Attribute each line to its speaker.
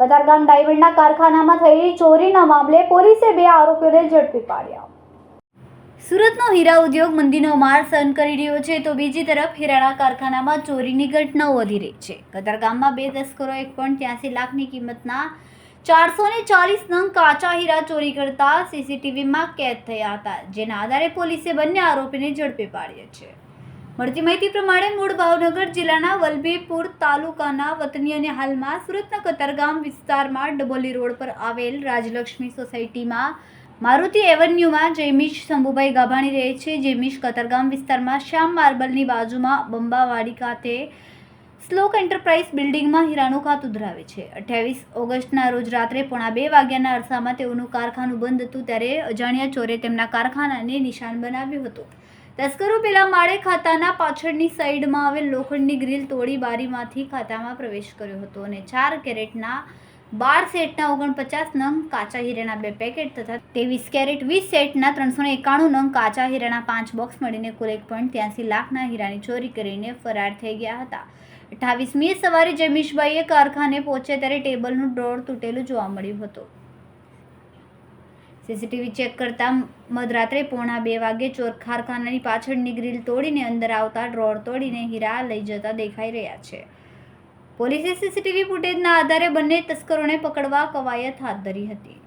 Speaker 1: કતારગામ ડાયમંડના કારખાનામાં થયેલી ચોરીના મામલે પોલીસે બે આરોપીઓને ઝડપી પાડ્યા. સુરતનો હીરા ઉદ્યોગ મંદીનો માર સહન કરી રહ્યો છે તો બીજી તરફ હીરાના કારખાનામાં ચોરીની ઘટનાઓ વધી રહી છે. કતારગામમાં બે તસ્કરો એક પોઈન્ટ ત્યાસી લાખની કિંમતના ચારસો ને ચાલીસ નંગ કાચા હીરા ચોરી કરતા સીસીટીવીમાં કેદ થયા હતા, જેના આધારે પોલીસે બંને આરોપીને ઝડપી પાડ્યા છે. મળતી માહિતી પ્રમાણે મૂળ ભાવનગર જિલ્લાના વલભીપુર તાલુકાના વતની અને હાલમાં સુરતના કતારગામ વિસ્તારમાં ડબોલી રોડ પર આવેલ રાજલક્ષ્મી સોસાયટીમાં મારુતિ એવન્યુમાં જયમીશ શંભુભાઈ ગાભાણી રહે છે જયમીશ કતારગામ વિસ્તારમાં શ્યામ માર્બલની બાજુમાં બંબાવાડી ખાતે શ્લોક એન્ટરપ્રાઇઝ બિલ્ડિંગમાં હીરાનું ખાતું ધરાવે છે. અઠ્યાવીસ ઓગસ્ટના રોજ રાત્રે પોણા બે વાગ્યાના અરસામાં તેઓનું કારખાનું બંધ હતું, ત્યારે અજાણ્યા ચોરે તેમના કારખાનાને નિશાન બનાવ્યું હતું. તસ્કરો પેલા માળે ખાતાના પાછળની સાઈડમાં આવેલ લોખંડની ગ્રીલ તોડી બારીમાંથી ખાતામાં પ્રવેશ કર્યો હતો અને ચાર કેરેટના બાર સેટના ઓગણપચાસ નંગ કાચા હીરાના બે પેકેટ તથા ત્રેવીસ કેરેટ વીસ સેટના ત્રણસો એકાણું નંગ કાચા હીરાના પાંચ બોક્સ મળીને કુલ એક પોઈન્ટ ત્યાંસી લાખના હીરાની ચોરી કરીને ફરાર થઈ ગયા હતા. અઠ્ઠાવીસમીએ સવારે જમીશભાઈએ કારખાને પહોંચ્યા ત્યારે ટેબલનું ડ્રોર તૂટેલું જોવા મળ્યું હતું. સીસીટીવી ચેક કરતા મધરાત્રે પોણા બે વાગે ચોર કારખાનાની પાછળની ગ્રીલ તોડીને અંદર આવતા ડ્રોર તોડીને હીરા લઈ જતા દેખાઈ રહ્યા છે. પોલીસે સીસીટીવી ફૂટેજના આધારે બંને તસ્કરોને પકડવા કવાયત હાથ ધરી હતી.